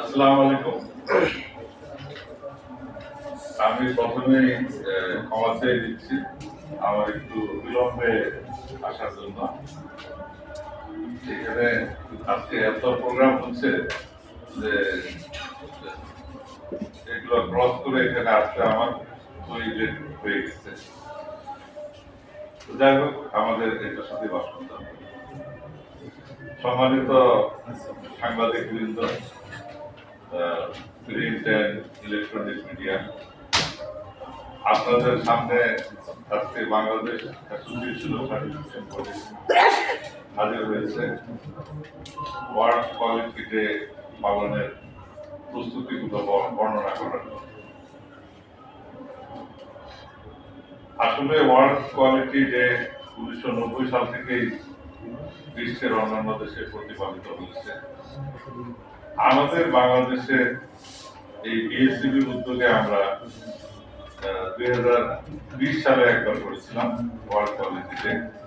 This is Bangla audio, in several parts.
আসসালামু আলাইকুম। আমি প্রথমে ক্ষমা চেয়ে দিচ্ছি। আমার একটু বিলম্বে আসার জন্য। এখানে আজকে এত প্রোগ্রাম হচ্ছে যে, এগুলো ক্রস করে এখানে আসতে আমার হয়ে গেছে। যাই হোক, আমাদের এটার সাথে বাস করতে হবে সম্মানিত সাংবাদিক বৃন্দ প্রিন্ট অ্যান্ড ইলেকট্রনিক মিডিয়া আপনাদের সামনে আজকে বাংলাদেশ অ্যাসোসিয়েশন অফ হাজির হয়েছে। ওয়ার্ল্ড কোয়ালিটি ডে পালনের প্রস্তুতিগুলো বর- বর্ণনা করার। আসলে ওয়ার্ল্ড কোয়ালিটি ডে উনিশশো নব্বই সাল থেকেই বিশ্বের অন্যান্য দেশে প্রতিপালিত হয়েছে। আমাদের বাংলাদেশে এই বিএসসিবির উদ্যোগে আমরা দুই হাজার বিশ সালে একবার করেছিলাম ওয়ার্ল্ড কোয়ালিটি কোয়ালিটিতে।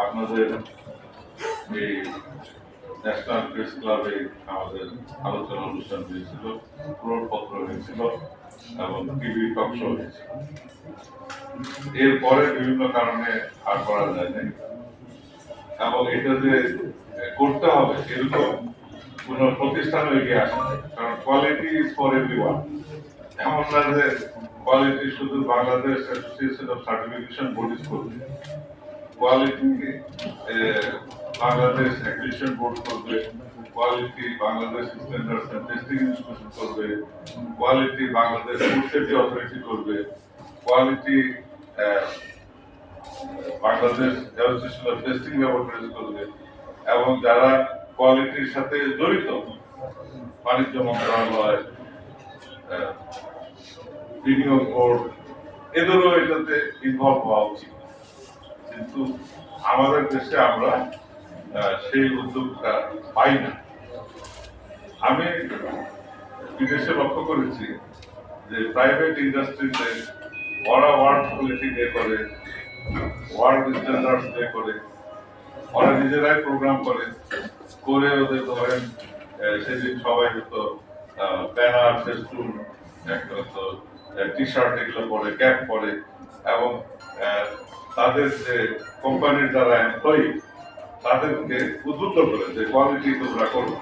আপনাদের এই ন্যাশনাল প্রেস ক্লাবে আমাদের আলোচনা অনুষ্ঠান হয়েছিল পত্র হয়েছিল এবং টিভি টক শো হয়েছিল। এরপরে বিভিন্ন কারণে আর করা যায় এবং এটা যে করতে হবে এরকম কোন প্রতিষ্ঠান এগিয়ে আসে কারণ কোয়ালিটি ইজ ফর এভরিওয়ান এমন না যে কোয়ালিটি শুধু Bangladesh association of certification bodies করবে কোয়ালিটি বাংলাদেশ অ্যাক্রিডিটেশন বোর্ড করবে quality Bangladesh standards and testing institution করবে quality Bangladesh food safety authority করবে quality Bangladesh association of testing laboratories করবে, এবং যারা কোয়ালিটির সাথে জড়িত, বাণিজ্য মন্ত্রণালয় বিনিয়োগ বোর্ড, এদেরও এটাতে ইনভলভ হওয়া উচিত। কিন্তু আমাদের দেশে আমরা সেই উদ্যোগটা পাই না আমি বিদেশে লক্ষ্য করেছি যে প্রাইভেট ইন্ডাস্ট্রিতে ওরা ওয়ার্ল্ড কোয়ালিটি ডে করে ওয়ার্ল্ড স্ট্যান্ডার্ড ডে করে, ওরা নিজেরাই প্রোগ্রাম করে করে ওদের ধরেন সেদিন সবাই হতো ব্যানার ফেস্টুন একটা টি শার্ট এগুলো পরে ক্যাপ পরে এবং তাদের যে কোম্পানির যারা এমপ্লয়ি তাদেরকে উদ্বুদ্ধ করে যে কোয়ালিটি তোমরা করো